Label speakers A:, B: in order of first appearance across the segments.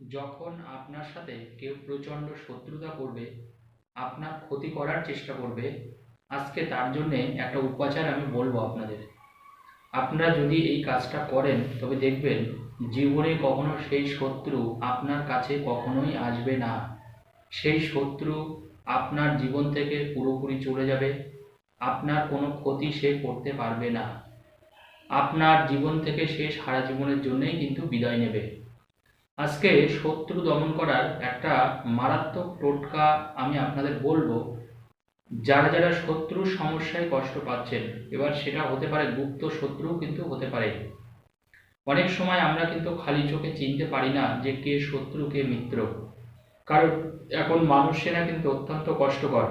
A: যখন আপনার সাথে কেউ প্রচণ্ড শত্রুতা করবে, আপনার ক্ষতি করার চেষ্টা করবে, আজকে তার জন্যে একটা উপাচার আমি বলব আপনাদের। আপনারা যদি এই কাজটা করেন, তবে দেখবেন জীবনে কখনো সেই শত্রু আপনার কাছে কখনোই আসবে না। সেই শত্রু আপনার জীবন থেকে পুরোপুরি চলে যাবে, আপনার কোনো ক্ষতি সে করতে পারবে না। আপনার জীবন থেকে সে সারা জীবনের জন্যই কিন্তু বিদায় নেবে। আজকে শত্রু দমন করার একটা মারাত্মক টোটকা আমি আপনাদের বলব। যারা যারা শত্রুর সমস্যায় কষ্ট পাচ্ছেন, এবার সেটা হতে পারে গুপ্ত শত্রুও কিন্তু হতে পারে। অনেক সময় আমরা কিন্তু খালি চোখে চিনতে পারি না যে কে শত্রু, কে মিত্র। কারণ এখন মানুষেরা কিন্তু অত্যন্ত কষ্টকর।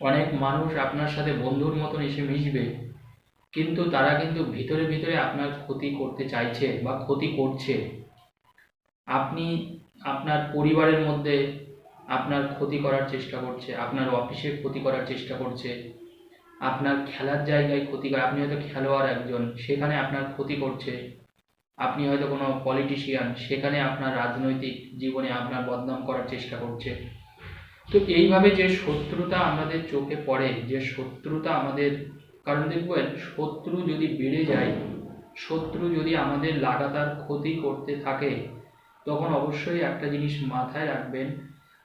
A: অনেক মানুষ আপনার সাথে বন্ধুর মতন এসে মিশবে, কিন্তু তারা কিন্তু ভিতরে ভিতরে আপনার ক্ষতি করতে চাইছে বা ক্ষতি করছে। আপনি আপনার পরিবারের মধ্যে আপনার ক্ষতি করার চেষ্টা করছে, আপনার অফিসে ক্ষতি করার চেষ্টা করছে, আপনার খেলার জায়গায় ক্ষতি করে, আপনি হয়তো খেলোয়াড় একজন, সেখানে আপনার ক্ষতি করছে, আপনি হয়তো কোনো পলিটিশিয়ান সেখানে আপনার রাজনৈতিক জীবনে আপনার বদনাম করার চেষ্টা করছে। তো এইভাবে যে শত্রুতা আমাদের চোখে পড়ে, যে শত্রুতা আমাদের, কারণ দেখবেন শত্রু যদি বেড়ে যায়, শত্রু যদি আমাদের লাগাতার ক্ষতি করতে থাকে তখন অবশ্যই একটা জিনিস মাথায় রাখবেন,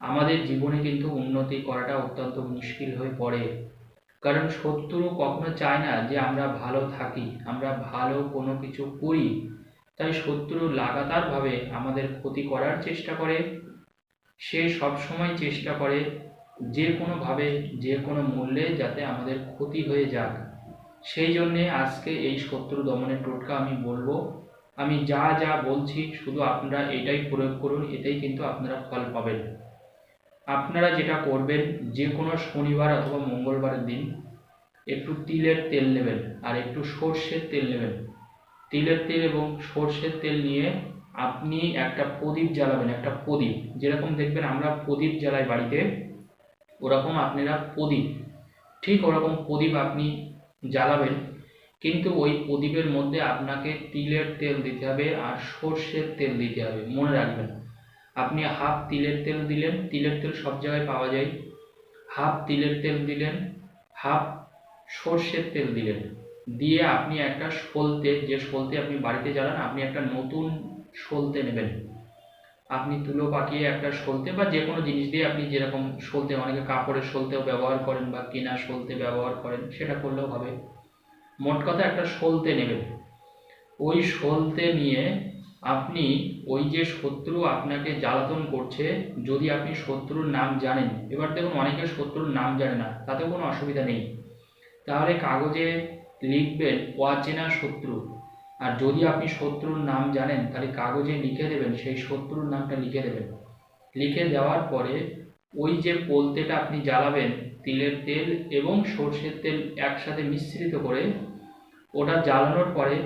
A: আমাদের জীবনে কিন্তু উন্নতি করাটা অত্যন্ত মুশকিল হয়ে পড়ে। কারণ শত্রু কখনো চায় না যে আমরা ভালো থাকি, আমরা ভালো কোনো কিছু করি। তাই শত্রু লাগাতারভাবে আমাদের ক্ষতি করার চেষ্টা করে। সে সবসময় চেষ্টা করে যে কোনোভাবে, যে কোনো মূল্যে যাতে আমাদের ক্ষতি হয়ে যাক। সেই জন্যে আজকে এই শত্রু দমনের টোটকা আমি বলব আমি যা যা বলছি, শুধু আপনারা এটাই প্রয়োগ করুন, এতেই কিন্তু আপনারা ফল পাবেন। আপনারা যেটা করবেন যে কোনো শনিবার অথবা মঙ্গলবারের দিন একটু তিলের তেল নেবেন, আর একটু সর্ষের তেল নেবেন। তিলের তেল এবং সর্ষের তেল নিয়ে আপনি একটা প্রদীপ জ্বালাবেন, একটা প্রদীপ। যেরকম দেখবেন, আমরা প্রদীপ জ্বালাই বাড়িতে, ওরকম আপনারা প্রদীপ, ঠিক ওরকম প্রদীপ আপনি জ্বালাবেন। কিন্তু ওই প্রদীপের মধ্যে আপনাকে তিলের তেল দিতে হবে আর সর্ষের তেল দিতে হবে, মনে রাখবেন। আপনি হাফ তিলের তেল দিলেন, তিলের তেল সব জায়গায় পাওয়া যায়। হাফ তিলের তেল দিলেন হাফ সর্ষের তেল দিলেন। দিয়ে আপনি একটা সলতে যে সলতে আপনি বাড়িতে জ্বালান, আপনি একটা নতুন সলতে নেবেন। আপনি তুলো পাকিয়ে একটা সলতে বা যে কোনো জিনিস দিয়ে আপনি যেরকম সলতে অনেকে কাপড়ের সলতেও ব্যবহার করেন বা কেনা সলতে ব্যবহার করেন, সেটা করলেও হবে। মোট কথা একটা সলতে নেবেন। ওই সলতে নিয়ে আপনি ওই যে শত্রু আপনাকে জ্বালাতন করছে, যদি আপনি শত্রুর নাম জানেন, এবার দেখুন অনেকে শত্রুর নাম জানে না, তাতেও কোনো অসুবিধা নেই। তাহলে কাগজে লিখবেন, অচেনা শত্রু। আর যদি আপনি শত্রুর নাম জানেন, তাহলে কাগজে লিখে দেবেন, সেই শত্রুর নামটা লিখে দেবেন। লিখে দেওয়ার পরে ওই যে পোলতেটা আপনি জ্বালাবেন, তিলের তেল এবং সর্ষের তেল একসাথে মিশ্রিত করে ওটা জ্বালানোর পরে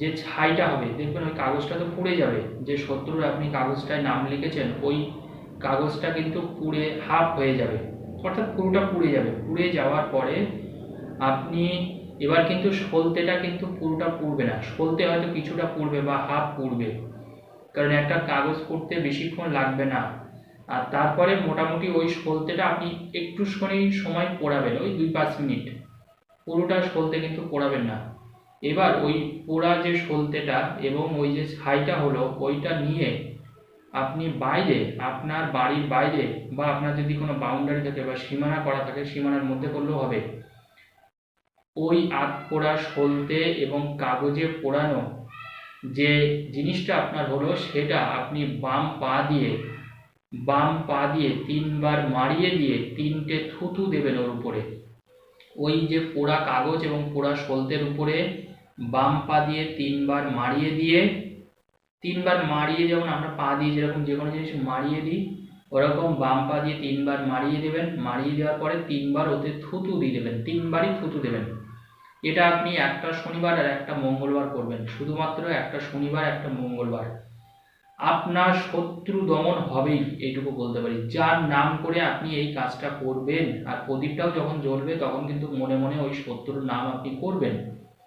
A: যে ছাইটা হবে দেখবেন ওই কাগজটা তো পুড়ে যাবে, যে শত্রুর আপনি কাগজটায় নাম লিখেছেন, ওই কাগজটা কিন্তু পুড়ে হাফ হয়ে যাবে, অর্থাৎ পুরোটা পুড়ে যাবে। পুড়ে যাওয়ার পরে আপনি এবার কিন্তু সলতেটা কিন্তু পুরোটা পুড়বে না, সলতে হয়তো কিছুটা পুড়বে বা হাফ পুড়বে, কারণ একটা কাগজ পড়তে বেশিক্ষণ লাগবে না। আর তারপরে মোটামুটি ওই সলতেটা আপনি একটুখানি সময় পোড়াবেন, ওই দুই পাঁচ মিনিট, পুরোটা সলতে কিন্তু পোড়াবেন না। এবার ওই পোড়া যে সলতেটা এবং ওই যে ছাইটা হলো, ওইটা নিয়ে আপনি বাইরে, আপনার বাড়ির বাইরে বা আপনার যদি কোনো বাউন্ডারি থাকে বা সীমানা করা থাকে, সীমানার মধ্যে করলেও হবে। ওই আত পোড়া সলতে এবং কাগজে পোড়ানো যে জিনিসটা আপনার হলো, সেটা আপনি বাম পা দিয়ে, বাম পা দিয়ে তিনবার মারিয়ে দিয়ে তিনটে থুতু দেবেন ওর উপরে। ওই যে পোড়া কাগজ এবং পোড়া সলতের উপরে বাম পা দিয়ে তিনবার মারিয়ে দিয়ে, তিনবার মারিয়ে যেমন আমরা পা দিয়ে যেরকম যে কোনো জিনিস মারিয়ে দিই, ওরকম বাম পা দিয়ে তিনবার মারিয়ে দেবেন। মারিয়ে দেওয়ার পরে তিনবার ওতে থুতু দিয়ে দেবেন, তিনবারই থুতু দেবেন। এটা আপনি একটা শনিবার আর একটা মঙ্গলবার করবেন, শুধুমাত্র একটা শনিবার, একটা মঙ্গলবার। আপনার শত্রু দমন হবেই, এইটুকু বলতে পারি। যার নাম করে আপনি এই কাজটা করবেন, আর প্রদীপটাও যখন জ্বলবে তখন কিন্তু মনে মনে ওই শত্রুর নাম আপনি করবেন।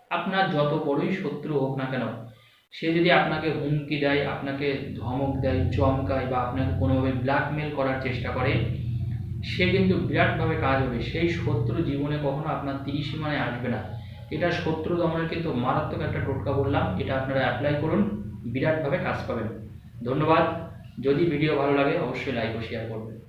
A: আপনার যত বড়ই শত্রু হোক না কেন, সে যদি আপনাকে হুমকি দেয়, আপনাকে ধমক দেয়, চমকায় বা আপনাকে কোনোভাবে ব্ল্যাকমেল করার চেষ্টা করে, সে কিন্তু বিরাটভাবে কাজ হবে। সেই শত্রু জীবনে কখনো আপনার ত্রিসীমানায় আসবে না। এটা শত্রু দমনের কিন্তু মারাত্মক একটা টোটকা বললাম। এটা আপনারা অ্যাপ্লাই করুন, বিরাটভাবে কাজ পাবেন। ধন্যবাদ। যদি ভিডিও ভালো লাগে, অবশ্যই লাইক ও শেয়ার করবেন।